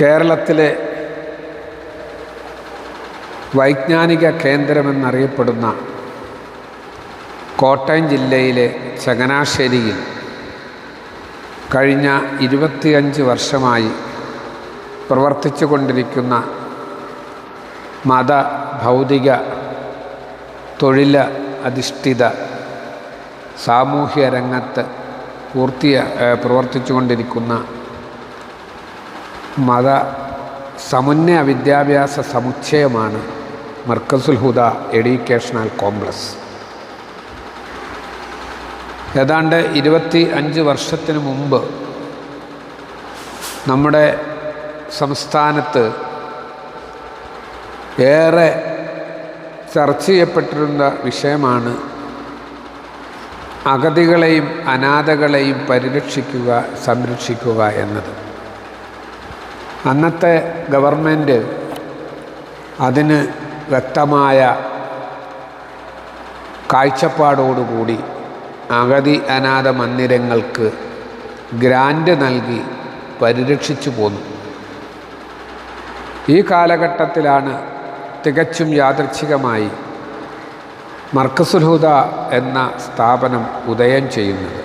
കേരളത്തിലെ വൈജ്ഞാനിക കേന്ദ്രമെന്നറിയപ്പെടുന്ന കോട്ടയം ജില്ലയിലെ ചങ്ങനാശ്ശേരിയിൽ കഴിഞ്ഞ ഇരുപത്തിയഞ്ച് വർഷമായി പ്രവർത്തിച്ചു കൊണ്ടിരിക്കുന്ന മത ഭൗതിക തൊഴിൽ അധിഷ്ഠിത സാമൂഹ്യ രംഗത്ത് പൂർത്തിയ പ്രവർത്തിച്ചു കൊണ്ടിരിക്കുന്ന മത സമുന്നയ വിദ്യാഭ്യാസ സമുച്ചയമാണ് മർക്കസുൽ ഹുദ എഡ്യൂക്കേഷണൽ കോംപ്ലക്സ്. ഏതാണ്ട് ഇരുപത്തി അഞ്ച് വർഷത്തിന് മുമ്പ് നമ്മുടെ സംസ്ഥാനത്ത് ഏറെ ചർച്ച ചെയ്യപ്പെട്ടിരുന്ന വിഷയമാണ് അഗതികളെയും അനാഥകളെയും പരിരക്ഷിക്കുക സംരക്ഷിക്കുക എന്നത്. അന്നത്തെ ഗവൺമെന്റ് അതിന് വ്യക്തമായ കാഴ്ചപ്പാടോടുകൂടി അഗതി അനാഥ മന്ദിരങ്ങൾക്ക് ഗ്രാൻഡ് നൽകി പരിരക്ഷിച്ചു പോന്നു. ഈ കാലഘട്ടത്തിലാണ് തികച്ചും യാദൃച്ഛികമായി മർക്കസുൽഹുദ എന്ന സ്ഥാപനം ഉദയം ചെയ്യുന്നത്.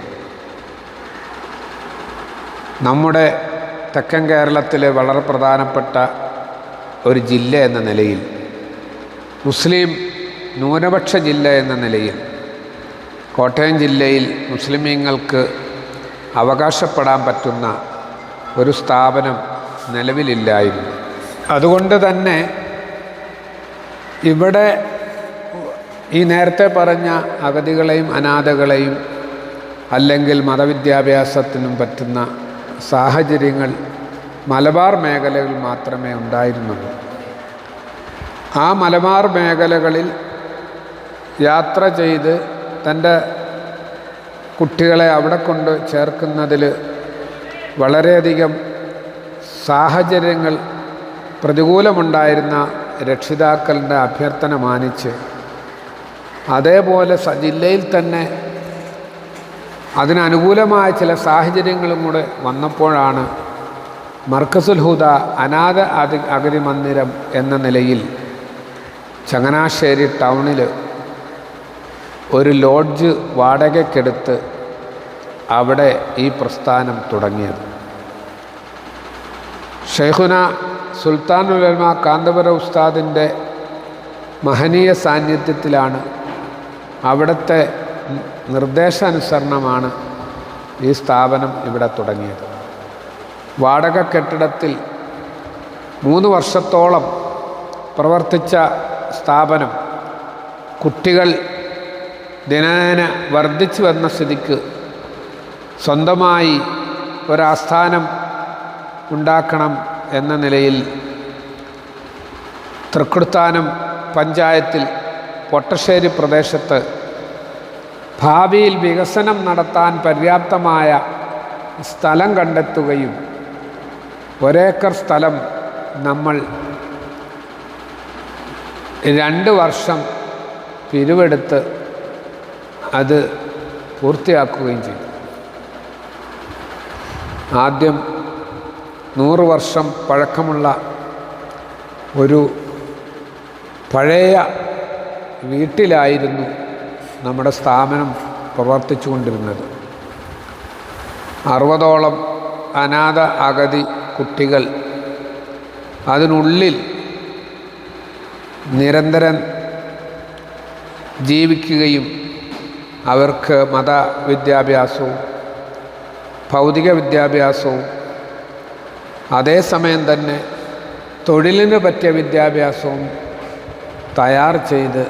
നമ്മുടെ തെക്കൻ കേരളത്തിലെ വളരെ പ്രധാനപ്പെട്ട ഒരു ജില്ല എന്ന നിലയിൽ മുസ്ലിം ന്യൂനപക്ഷ ജില്ല എന്ന നിലയിൽ കോട്ടയം ജില്ലയിൽ മുസ്ലിമീങ്ങൾക്ക് അവകാശപ്പെടാൻ പറ്റുന്ന ഒരു സ്ഥാപനം നിലവിലില്ലായിരുന്നു. അതുകൊണ്ട് തന്നെ ഇവിടെ ഈ നേരത്തെ പറഞ്ഞ അഗതികളെയും അനാഥകളെയും അല്ലെങ്കിൽ മതവിദ്യാഭ്യാസത്തിനും പറ്റുന്ന സാഹചര്യങ്ങൾ മലബാർ മേഖലകളിൽ മാത്രമേ ഉണ്ടായിരുന്നുള്ളൂ. ആ മലബാർ മേഖലകളിൽ യാത്ര ചെയ്ത് തന്റെ കുട്ടികളെ അവിടെ കൊണ്ട് ചേർക്കുന്നതിൽ വളരെയധികം സാഹചര്യങ്ങൾ പ്രതികൂലമുണ്ടായിരുന്ന രക്ഷിതാക്കളുടെ അഭ്യർത്ഥന മാനിച്ച് അതേപോലെ ജില്ലയിൽ തന്നെ അതിനനുകൂലമായ ചില സാഹചര്യങ്ങളും കൂടെ വന്നപ്പോഴാണ് മർക്കസുൽ ഹുദ അനാഥ അതി അഗതി മന്ദിരം എന്ന നിലയിൽ ചങ്ങനാശ്ശേരി ടൗണിൽ ഒരു ലോഡ്ജ് വാടകയ്ക്കെടുത്ത് അവിടെ ഈ പ്രസ്ഥാനം തുടങ്ങിയത്. ഷെയ്ഖുന സുൽത്താനുലമ കാന്തപുര ഉസ്താദിന്റെ മഹനീയ സാന്നിധ്യത്തിലാണ് അവിടുത്തെ നിർദ്ദേശാനുസരണമാണ് ഈ സ്ഥാപനം ഇവിടെ തുടങ്ങിയത്. വാടക കെട്ടിടത്തിൽ മൂന്ന് വർഷത്തോളം പ്രവർത്തിച്ച സ്ഥാപനം കുട്ടികൾ ദിനേന വർദ്ധിച്ചു വന്ന സ്ഥിതിക്ക് സ്വന്തമായി ഒരാസ്ഥാനം ഉണ്ടാക്കണം എന്ന നിലയിൽ തൃക്കുടുത്താനം പഞ്ചായത്തിൽ പൊട്ടശ്ശേരി പ്രദേശത്ത് ഭാവിയിൽ വികസനം നടത്താൻ പര്യാപ്തമായ സ്ഥലം കണ്ടെത്തുകയും ഒരേക്കർ സ്ഥലം നമ്മൾ രണ്ട് വർഷം പിരിവെടുത്ത് അത് പൂർത്തിയാക്കുകയും ചെയ്തു. ആദ്യം നൂറ് വർഷം പഴക്കമുള്ള ഒരു പഴയ വീട്ടിലായിരുന്നു നമ്മുടെ സ്ഥാപനം പ്രവർത്തിച്ചു കൊണ്ടിരുന്നത് അറുപതോളം അനാഥ അഗതി കുട്ടികൾ അതിനുള്ളിൽ നിരന്തരം ജീവിക്കുകയും അവർക്ക് മത വിദ്യാഭ്യാസവും ഭൗതിക വിദ്യാഭ്യാസവും അതേസമയം തന്നെ തൊഴിലിന് പറ്റിയ വിദ്യാഭ്യാസവും തയ്യാർ ചെയ്ത്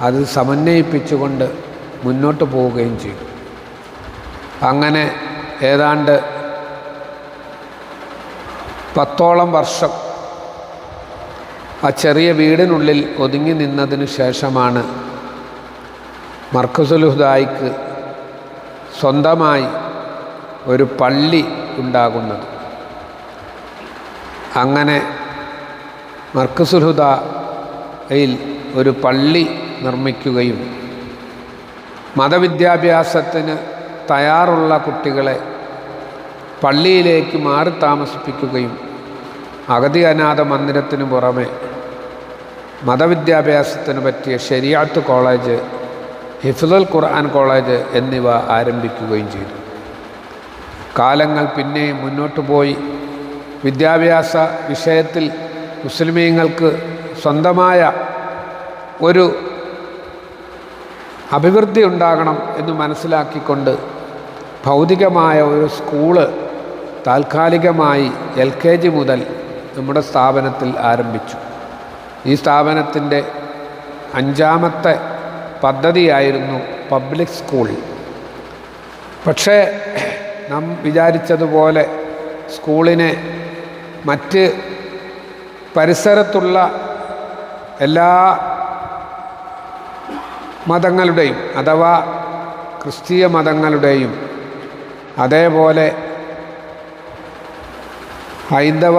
അത് സമന്വയിപ്പിച്ചുകൊണ്ട് മുന്നോട്ട് പോവുകയും ചെയ്തു. അങ്ങനെ ഏതാണ്ട് പത്തോളം വർഷം ആ ചെറിയ വീടിനുള്ളിൽ ഒതുങ്ങി നിന്നതിന് ശേഷമാണ് മർക്കസുലുഹുദായിക്ക് സ്വന്തമായി ഒരു പള്ളി ഉണ്ടാകുന്നത്. അങ്ങനെ മർക്കസുലുഹുദയിൽ ഒരു പള്ളി നിർമ്മിക്കുകയും മതവിദ്യാഭ്യാസത്തിന് തയ്യാറുള്ള കുട്ടികളെ പള്ളിയിലേക്ക് മാറി താമസിപ്പിക്കുകയും അഗതി അനാഥ മന്ദിരത്തിന് പുറമെ മതവിദ്യാഭ്യാസത്തിന് പറ്റിയ ശരിയാത്ത് കോളേജ് ഹിഫ്ലുൽ ഖുർആൻ കോളേജ് എന്നിവ ആരംഭിക്കുകയും ചെയ്തു. കാലങ്ങൾ പിന്നെയും മുന്നോട്ട് പോയി. വിദ്യാഭ്യാസ വിഷയത്തിൽ മുസ്ലിമീങ്ങൾക്ക് സ്വന്തമായ ഒരു അഭിവൃദ്ധി ഉണ്ടാകണം എന്ന് മനസ്സിലാക്കിക്കൊണ്ട് ഭൗതികമായ ഒരു സ്കൂൾ താൽക്കാലികമായി എൽ കെ ജി മുതൽ നമ്മുടെ സ്ഥാപനത്തിൽ ആരംഭിച്ചു. ഈ സ്ഥാപനത്തിന്റെ അഞ്ചാമത്തെ പദ്ധതിയായിരുന്നു പബ്ലിക് സ്കൂൾ. പക്ഷേ നാം വിചാരിച്ചതുപോലെ സ്കൂളിനെ മറ്റ് പരിസരത്തുള്ള എല്ലാ മതങ്ങളുടെയും അഥവാ ക്രിസ്തീയ മതങ്ങളുടെയും അതേപോലെ ഹൈന്ദവ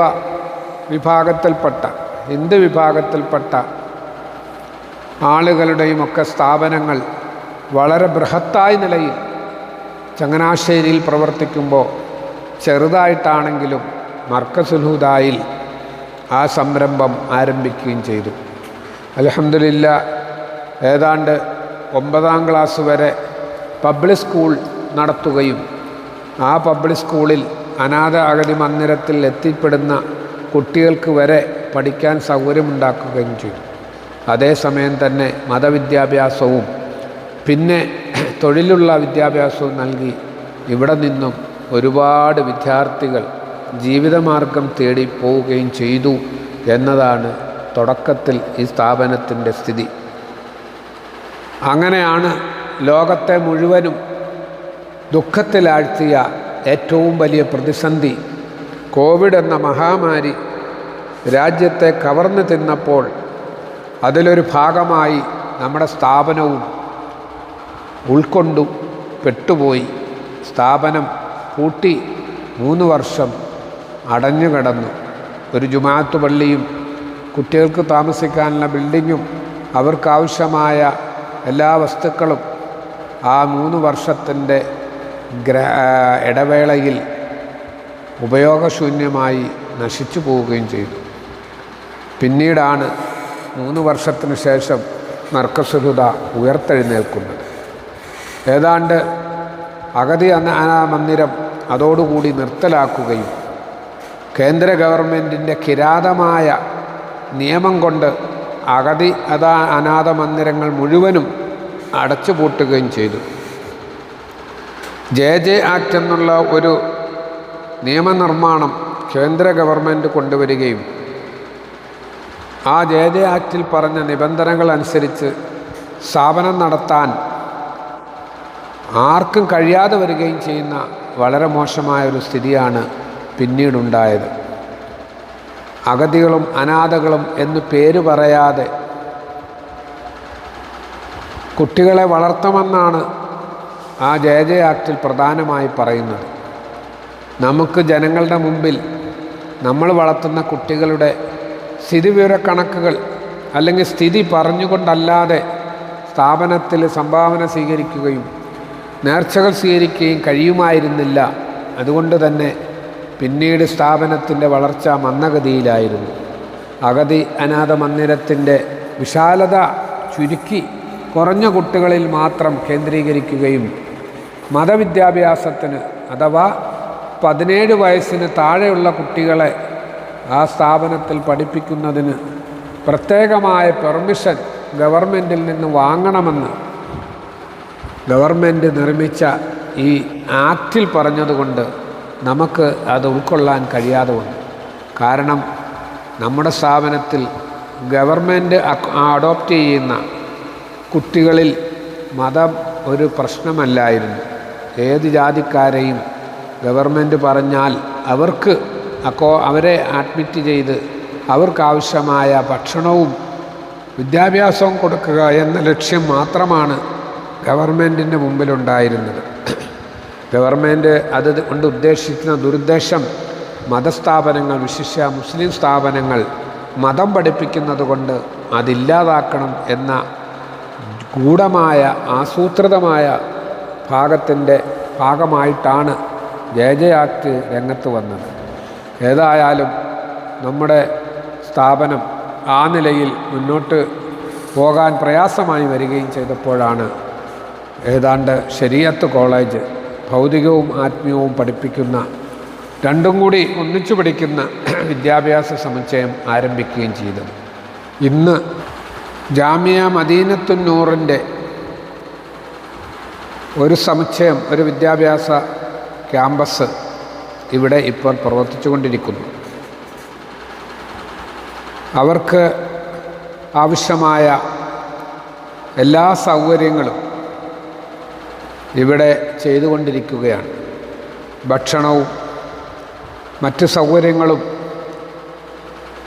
വിഭാഗത്തിൽപ്പെട്ട ഹിന്ദു വിഭാഗത്തിൽപ്പെട്ട ആളുകളുടെയും ഒക്കെ സ്ഥാപനങ്ങൾ വളരെ ബൃഹത്തായ നിലയിൽ ചങ്ങനാശ്ശേരിയിൽ പ്രവർത്തിക്കുമ്പോൾ ചെറുതായിട്ടാണെങ്കിലും മർക്കസുൽഹുദായിൽ ആ സംരംഭം ആരംഭിക്കുകയും ചെയ്തു. അലഹമില്ല ഏതാണ്ട് ഒമ്പതാം ക്ലാസ് വരെ പബ്ലിക് സ്കൂൾ നടത്തുകയും ആ പബ്ലിക് സ്കൂളിൽ അനാഥ അഗതി മന്ദിരത്തിൽ എത്തിപ്പെടുന്ന കുട്ടികൾക്ക് വരെ പഠിക്കാൻ സൗകര്യമുണ്ടാക്കുകയും ചെയ്തു. അതേസമയം തന്നെ മതവിദ്യാഭ്യാസവും പിന്നെ തൊഴിലുള്ള വിദ്യാഭ്യാസവും നൽകി ഇവിടെ നിന്നും ഒരുപാട് വിദ്യാർത്ഥികൾ ജീവിതമാർഗം തേടി പോവുകയും ചെയ്തു എന്നതാണ് തുടക്കത്തിൽ ഈ സ്ഥാപനത്തിന്റെ സ്ഥിതി. അങ്ങനെയാണ് ലോകത്തെ മുഴുവനും ദുഃഖത്തിലാഴ്ത്തിയ ഏറ്റവും വലിയ പ്രതിസന്ധി. കോവിഡ് എന്ന മഹാമാരി രാജ്യത്തെ കവർന്നു തിന്നപ്പോൾ അതിലൊരു ഭാഗമായി നമ്മുടെ സ്ഥാപനവും ഉൾക്കൊണ്ടു പെട്ടുപോയി. സ്ഥാപനം പൂട്ടി മൂന്ന് വർഷം അടഞ്ഞു കിടന്നു. ഒരു ജുമാഅത്ത് പള്ളിയും കുട്ടികൾക്ക് താമസിക്കാനുള്ള ബിൽഡിങ്ങും അവർക്കാവശ്യമായ എല്ലാ വസ്തുക്കളും ആ മൂന്ന് വർഷത്തിന്റെ ഗ്ര ഇടവേളയിൽ ഉപയോഗശൂന്യമായി നശിച്ചു പോവുകയും ചെയ്തു. പിന്നീടാണ് മൂന്ന് വർഷത്തിന് ശേഷം നർക്കസുഹൃത ഉയർത്തെഴുന്നേൽക്കുന്നത്. ഏതാണ്ട് അഗതി അനാ മന്ദിരം അതോടുകൂടി നിർത്തലാക്കുകയും കേന്ദ്ര ഗവൺമെന്റിന്റെ കിരാതമായ നിയമം കൊണ്ട് അഗതി അതാ അനാഥ മന്ദിരങ്ങൾ മുഴുവനും അടച്ചുപൂട്ടുകയും ചെയ്തു. ജെ ജെ ആക്ട് എന്നുള്ള ഒരു നിയമനിർമ്മാണം കേന്ദ്ര ഗവൺമെന്റ് കൊണ്ടുവരികയും ആ ജെ ജെ ആക്റ്റിൽ പറഞ്ഞ നിബന്ധനകൾ അനുസരിച്ച് സ്ഥാപനം നടത്താൻ ആർക്കും കഴിയാതെ വരികയും ചെയ്യുന്ന വളരെ മോശമായ ഒരു സ്ഥിതിയാണ് പിന്നീടുണ്ടായത്. അഗതികളും അനാഥകളും എന്ന് പേര് പറയാതെ കുട്ടികളെ വളർത്തുമെന്നാണ് ആ ജെ ജെ ആക്ടിൽ പ്രധാനമായി പറയുന്നത്. നമുക്ക് ജനങ്ങളുടെ മുമ്പിൽ നമ്മൾ വളർത്തുന്ന കുട്ടികളുടെ സ്ഥിതിവിവരക്കണക്കുകൾ അല്ലെങ്കിൽ സ്ഥിതി പറഞ്ഞുകൊണ്ടല്ലാതെ സ്ഥാപനത്തിൽ സംഭാവന സ്വീകരിക്കുകയും നേർച്ചകൾ സ്വീകരിക്കുകയും കഴിയുമായിരുന്നില്ല. അതുകൊണ്ട് തന്നെ പിന്നീട് സ്ഥാപനത്തിന്റെ വളർച്ച മന്ദഗതിയിലായിരുന്നു. അഗതി അനാഥ മന്ദിരത്തിന്റെ വിശാലത ചുരുക്കി കുറഞ്ഞ കുട്ടികളിൽ മാത്രം കേന്ദ്രീകരിക്കുകയും മതവിദ്യാഭ്യാസത്തിന് അഥവാ പതിനേഴ് വയസ്സിന് താഴെയുള്ള കുട്ടികളെ ആ സ്ഥാപനത്തിൽ പഠിപ്പിക്കുന്നതിന് പ്രത്യേകമായ പെർമിഷൻ ഗവൺമെന്റിൽ നിന്ന് വാങ്ങണമെന്ന് ഗവൺമെന്റ് നിർമ്മിച്ച ഈ ആക്റ്റിൽ പറഞ്ഞതുകൊണ്ട് നമുക്ക് അത് ഉൾക്കൊള്ളാൻ കഴിയാതെ വന്നു. കാരണം നമ്മുടെ സ്ഥാപനത്തിൽ ഗവൺമെന്റ് അഡോപ്റ്റ് ചെയ്യുന്ന കുട്ടികളിൽ മതം ഒരു പ്രശ്നമല്ലായിരുന്നു. ഏത് ജാതിക്കാരെയും ഗവൺമെന്റ് പറഞ്ഞാൽ അവർക്ക് അക്കോ അവരെ അഡ്മിറ്റ് ചെയ്ത് അവർക്കാവശ്യമായ ഭക്ഷണവും വിദ്യാഭ്യാസവും കൊടുക്കുക എന്ന ലക്ഷ്യം മാത്രമാണ് ഗവൺമെന്റിന്റെ മുമ്പിലുണ്ടായിരുന്നത്. ഗവൺമെന്റ് അത് കൊണ്ട് ഉദ്ദേശിക്കുന്ന ദുരുദ്ദേശം മതസ്ഥാപനങ്ങൾ വിശിഷ്യ മുസ്ലിം സ്ഥാപനങ്ങൾ മതം പഠിപ്പിക്കുന്നത് കൊണ്ട് അതില്ലാതാക്കണം എന്ന ഗൂഢമായ ആസൂത്രിതമായ ഭാഗത്തിന്റെ ഭാഗമായിട്ടാണ് ജെ ജെ ആക്ട് രംഗത്ത് വന്നത്. ഏതായാലും നമ്മുടെ സ്ഥാപനം ആ നിലയിൽ മുന്നോട്ട് പോകാൻ പ്രയാസമായി വരികയും ചെയ്തപ്പോഴാണ് ഏതാണ്ട് ശരീഅത്ത് കോളേജ് ഭൗതികവും ആത്മീയവും പഠിപ്പിക്കുന്ന രണ്ടും കൂടി ഒന്നിച്ചു പഠിക്കുന്ന വിദ്യാഭ്യാസ സമുച്ചയം ആരംഭിക്കുകയും ചെയ്തത് ഇന്ന് ജാമിയ മദീനത്തുന്നൂറിന്റെ ഒരു സമുച്ചയം ഒരു വിദ്യാഭ്യാസ ക്യാമ്പസ് ഇവിടെ ഇപ്പോൾ പ്രവർത്തിച്ചുകൊണ്ടിരിക്കുന്നു. അവർക്ക് ആവശ്യമായ എല്ലാ സൗകര്യങ്ങളും ഇവിടെ ചെയ്തുകൊണ്ടിരിക്കുകയാണ്. ഭക്ഷണവും മറ്റ് സൗകര്യങ്ങളും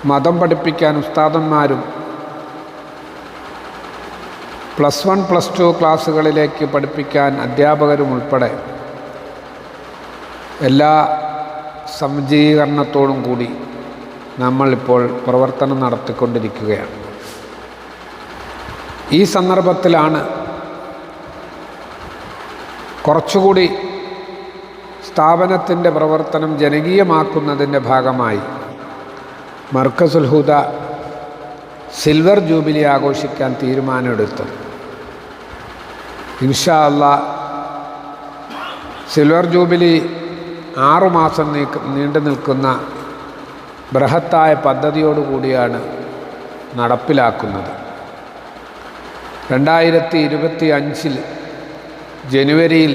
മതം പഠിപ്പിക്കാൻ ഉസ്താദന്മാരും പ്ലസ് വൺ പ്ലസ് ടു ക്ലാസ്സുകളിലേക്ക് പഠിപ്പിക്കാൻ അധ്യാപകരും ഉൾപ്പെടെ എല്ലാ സജ്ജീകരണത്തോടും കൂടി നമ്മളിപ്പോൾ പ്രവർത്തനം നടത്തിക്കൊണ്ടിരിക്കുകയാണ്. ഈ സന്ദർഭത്തിലാണ് കുറച്ചുകൂടി സ്ഥാപനത്തിന്റെ പ്രവർത്തനം ജനകീയമാക്കുന്നതിന്റെ ഭാഗമായി മർക്കസുൽ ഹുദ സിൽവർ ജൂബിലി ആഘോഷിക്കാൻ തീരുമാനമെടുത്തത് ഇൻഷാ അല്ല സിൽവർ ജൂബിലി ആറുമാസം നീക്ക് നീണ്ടു നിൽക്കുന്ന ബൃഹത്തായ പദ്ധതിയോടുകൂടിയാണ് നടപ്പിലാക്കുന്നത്. രണ്ടായിരത്തി ഇരുപത്തി അഞ്ചിൽ ജനുവരിയിൽ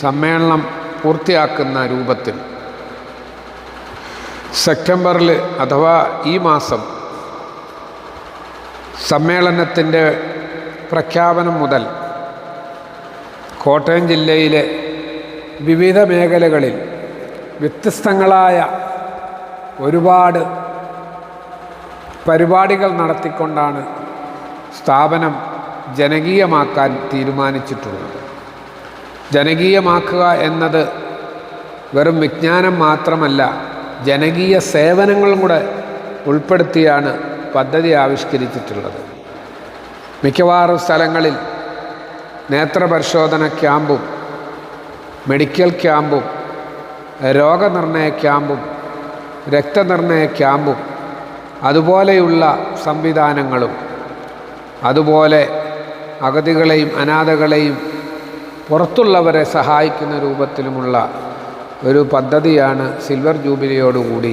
സമ്മേളനം പൂർത്തിയാക്കുന്ന രൂപത്തിൽ. സെപ്റ്റംബറിൽ അഥവാ ഈ മാസം സമ്മേളനത്തിന്റെ പ്രഖ്യാപനം മുതൽ കോട്ടയം ജില്ലയിലെ വിവിധ മേഖലകളിൽ വ്യത്യസ്തങ്ങളായ ഒരുപാട് പരിപാടികൾ നടത്തിക്കൊണ്ടാണ് സ്ഥാപനം ജനകീയമാക്കാൻ തീരുമാനിച്ചിട്ടുള്ളത്. ജനകീയമാക്കുക എന്നത് വെറും വിജ്ഞാനം മാത്രമല്ല ജനകീയ സേവനങ്ങളും കൂടെ ഉൾപ്പെടുത്തിയാണ് പദ്ധതി ആവിഷ്കരിച്ചിട്ടുള്ളത്. മിക്കവാറും സ്ഥലങ്ങളിൽ നേത്രപരിശോധന ക്യാമ്പും മെഡിക്കൽ ക്യാമ്പും രോഗനിർണയ ക്യാമ്പും രക്തനിർണയ ക്യാമ്പും അതുപോലെയുള്ള സംവിധാനങ്ങളും അതുപോലെ അഗതികളെയും അനാഥകളെയും പുറത്തുള്ളവരെ സഹായിക്കുന്ന രൂപത്തിലുമുള്ള ഒരു പദ്ധതിയാണ് സിൽവർ ജൂബിലിയോടുകൂടി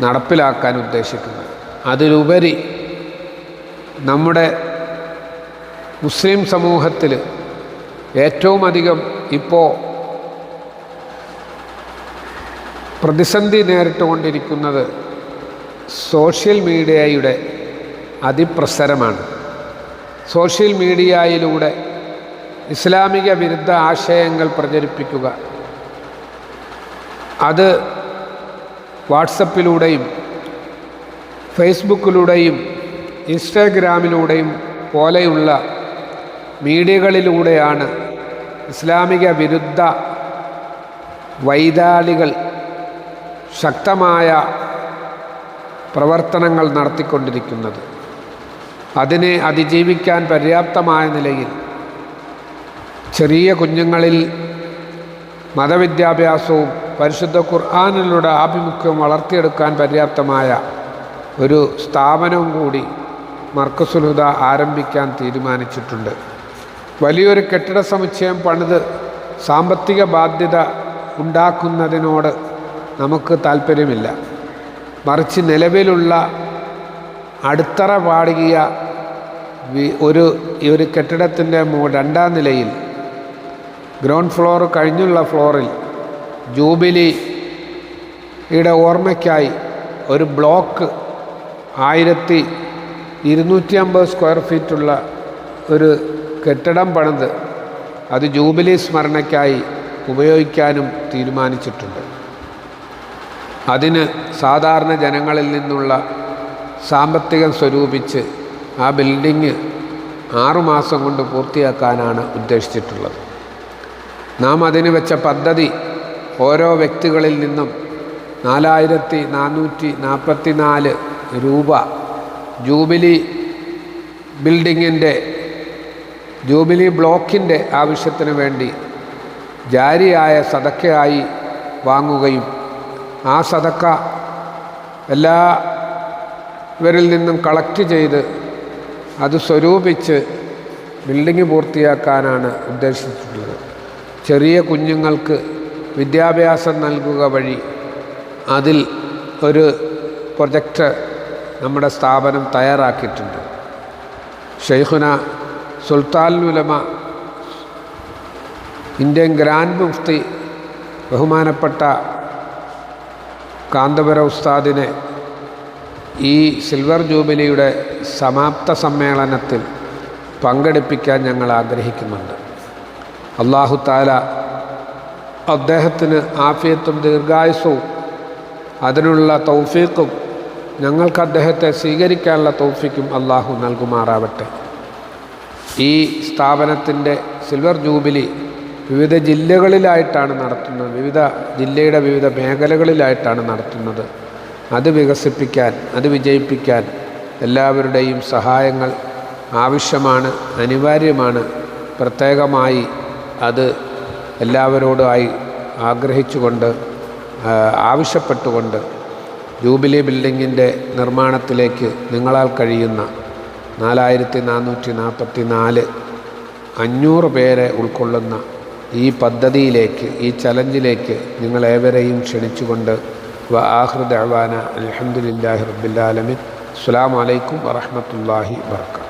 നടപ്പിലാക്കാൻ ഉദ്ദേശിക്കുന്നത്. അതിലുപരി നമ്മുടെ മുസ്ലിം സമൂഹത്തിൽ ഏറ്റവും അധികം ഇപ്പോൾ പ്രതിസന്ധി നേരിട്ടുകൊണ്ടിരിക്കുന്നത് സോഷ്യൽ മീഡിയയുടെ അതിപ്രസരമാണ്. സോഷ്യൽ മീഡിയയിലൂടെ ഇസ്ലാമിക വിരുദ്ധ ആശയങ്ങൾ പ്രചരിപ്പിക്കുക. അത് വാട്സപ്പിലൂടെയും ഫേസ്ബുക്കിലൂടെയും ഇൻസ്റ്റാഗ്രാമിലൂടെയും പോലെയുള്ള മീഡിയകളിലൂടെയാണ് ഇസ്ലാമിക വിരുദ്ധ വൈതാളികൾ ശക്തമായ പ്രവർത്തനങ്ങൾ നടത്തിക്കൊണ്ടിരിക്കുന്നത്. അതിനെ അതിജീവിക്കാൻ പര്യാപ്തമായ നിലയിൽ ചെറിയ കുഞ്ഞുങ്ങളിൽ മതവിദ്യാഭ്യാസവും പരിശുദ്ധ ഖുർആാനിലൂടെ ആഭിമുഖ്യം വളർത്തിയെടുക്കാൻ പര്യാപ്തമായ ഒരു സ്ഥാപനവും കൂടി മർക്കസുലുദ ആരംഭിക്കാൻ തീരുമാനിച്ചിട്ടുണ്ട്. വലിയൊരു കെട്ടിട സമുച്ചയം പണിത് സാമ്പത്തിക ബാധ്യത ഉണ്ടാക്കുന്നതിനോട് നമുക്ക് താല്പര്യമില്ല മറിച്ച് നിലവിലുള്ള അടുത്തറ പാടുകിയ ഒരു ഈ ഒരു കെട്ടിടത്തിന്റെ രണ്ടാം നിലയിൽ ഗ്രൗണ്ട് ഫ്ലോർ കഴിഞ്ഞുള്ള ഫ്ലോറിൽ ജൂബിലിയുടെ ഓർമ്മയ്ക്കായി ഒരു ബ്ലോക്ക് ആയിരത്തി ഇരുന്നൂറ്റി അമ്പത് സ്ക്വയർ ഫീറ്റുള്ള ഒരു കെട്ടിടം പണിത് അത് ജൂബിലി സ്മരണയ്ക്കായി ഉപയോഗിക്കാനും തീരുമാനിച്ചിട്ടുണ്ട്. അതിന് സാധാരണ ജനങ്ങളിൽ നിന്നുള്ള സാമ്പത്തികം സ്വരൂപിച്ച് ആ ബിൽഡിങ് ആറുമാസം കൊണ്ട് പൂർത്തിയാക്കാനാണ് ഉദ്ദേശിച്ചിട്ടുള്ളത്. നാം അതിന് വെച്ച പദ്ധതി ഓരോ വ്യക്തികളിൽ നിന്നും നാലായിരത്തി നാനൂറ്റി നാൽപ്പത്തി നാല് രൂപ ജൂബിലി ബിൽഡിങ്ങിന്റെ ജൂബിലി ബ്ലോക്കിന്റെ ആവശ്യത്തിന് വേണ്ടി ജാരിയായ സതക്കയായി വാങ്ങുകയും ആ സതക്ക എല്ലാവരിൽ നിന്നും കളക്ട് ചെയ്ത് അത് സ്വരൂപിച്ച് ബിൽഡിംഗ് പൂർത്തിയാക്കാനാണ് ഉദ്ദേശിച്ചിട്ടുള്ളത്. ചെറിയ കുഞ്ഞുങ്ങൾക്ക് വിദ്യാഭ്യാസം നൽകുക വഴി അതിൽ ഒരു പ്രൊജക്റ്റ് നമ്മുടെ സ്ഥാപനം തയ്യാറാക്കിയിട്ടുണ്ട്. ഷെയ്ഖുന സുൽത്താൻ ഉലമ ഇന്ത്യൻ ഗ്രാൻഡ് മുഫ്തി ബഹുമാനപ്പെട്ട കാന്തപുര ഉസ്താദിനെ ഈ സിൽവർ ജൂബിലിയുടെ സമാപ്ത സമ്മേളനത്തിൽ പങ്കെടുപ്പിക്കാൻ ഞങ്ങൾ ആഗ്രഹിക്കുന്നുണ്ട്. അള്ളാഹു താല അദ്ദേഹത്തിന് ആഫിയത്തും ദീർഘായുസവും അതിനുള്ള തൗഫീഖും ഞങ്ങൾക്ക് അദ്ദേഹത്തെ സ്വീകരിക്കാനുള്ള തൗഫിക്കും അള്ളാഹു നൽകുമാറാവട്ടെ. ഈ സ്ഥാപനത്തിന്റെ സിൽവർ ജൂബിലി വിവിധ ജില്ലകളിലായിട്ടാണ് നടത്തുന്നത്. വിവിധ ജില്ലയുടെ വിവിധ മേഖലകളിലായിട്ടാണ് നടത്തുന്നത്. അത് വികസിപ്പിക്കാൻ അത് വിജയിപ്പിക്കാൻ എല്ലാവരുടെയും സഹായങ്ങൾ ആവശ്യമാണ് അനിവാര്യമാണ്. പ്രത്യേകമായി അത് എല്ലാവരോടുമായി ആഗ്രഹിച്ചുകൊണ്ട് ആവശ്യപ്പെട്ടുകൊണ്ട് ജൂബിലി ബിൽഡിങ്ങിന്റെ നിർമ്മാണത്തിലേക്ക് നിങ്ങളാൽ കഴിയുന്ന നാലായിരത്തി നാനൂറ്റി നാൽപ്പത്തി നാല് അഞ്ഞൂറ് പേരെ ഉൾക്കൊള്ളുന്ന ഈ പദ്ധതിയിലേക്ക് ഈ ചലഞ്ചിലേക്ക് നിങ്ങളേവരെയും ക്ഷണിച്ചുകൊണ്ട് വ ആഹൃദ് അലഹമുല്ലാഹി റബ്ബില്ലാലമിൻ അസ്സാം വലൈക്കും വറഹമത്തല്ലാഹി വർക്ക